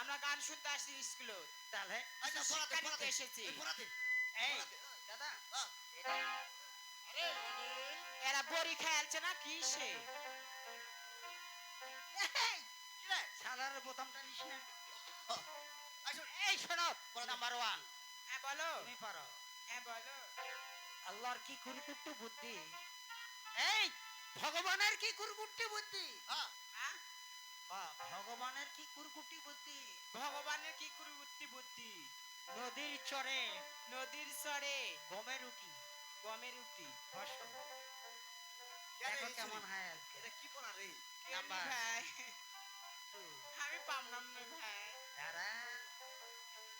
আমরা গান শুনতে আসছি স্কুলে। তাহলে এসেছি। এই দাদা। এরা বড়ি খেয়ালছে না কি সে সাধারণ বোতামটা নিস না। এই শোনো নাম্বার ওয়ান হ্যাঁ বলো। তুমি পারো। হ্যাঁ বলো। আল্লাহর কি কুরকুট্টু বুদ্ধি? এই ভগবানের কি কুরকুট্টু বুদ্ধি? হ্যাঁ? হ্যাঁ? ভগবানের কি কুরকুটি বুদ্ধি? ভগবানের কি কুরুবুদ্ধি বুদ্ধি? নদীর চরে নদীর চরে গমের রুটি গমের ফসল দেখো কেমন হয় আজকে এটা কি পড়া রে? ভাই। আমি পামলাম না ভাই। দাঁড়া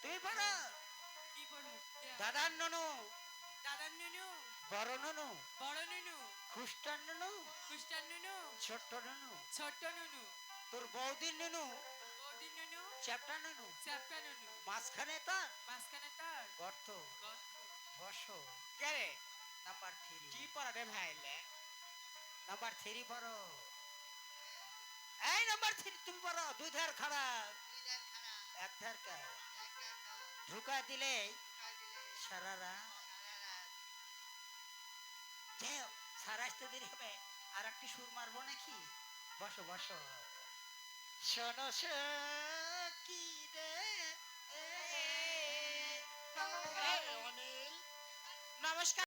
তুই পারো কি পড়ব দাদার ননু। দাদার নুনু? বড় ননু। বড় নুনু? খ্রিস্টান ননু। খ্রিস্টান নুনু? ছোট্ট ননু। ছোট্ট নুনু? তোর বৌদির ননু। বৌদি নুনু। চ্যাপটা ননু। চ্যাপটা নুনু। মাঝখানে তার? মাঝখানে তার। গর্ত। গর্ত। বস কে নাম্বার থ্রি। কি পড়া রে ভাই লে? নাম্বার থ্রি পড়ো। এই নাম্বার থ্রি তুমি পড়ো। দুই ধার খাড়া। এক ধার কা। ঢুকা দিলে। সারা রাত। যাই হোক, সারা আসতে দেরি হবে। আর একটি সুর মারবো নাকি? বসো বসো। শোনো কি রে? অনিল। নমস্কার।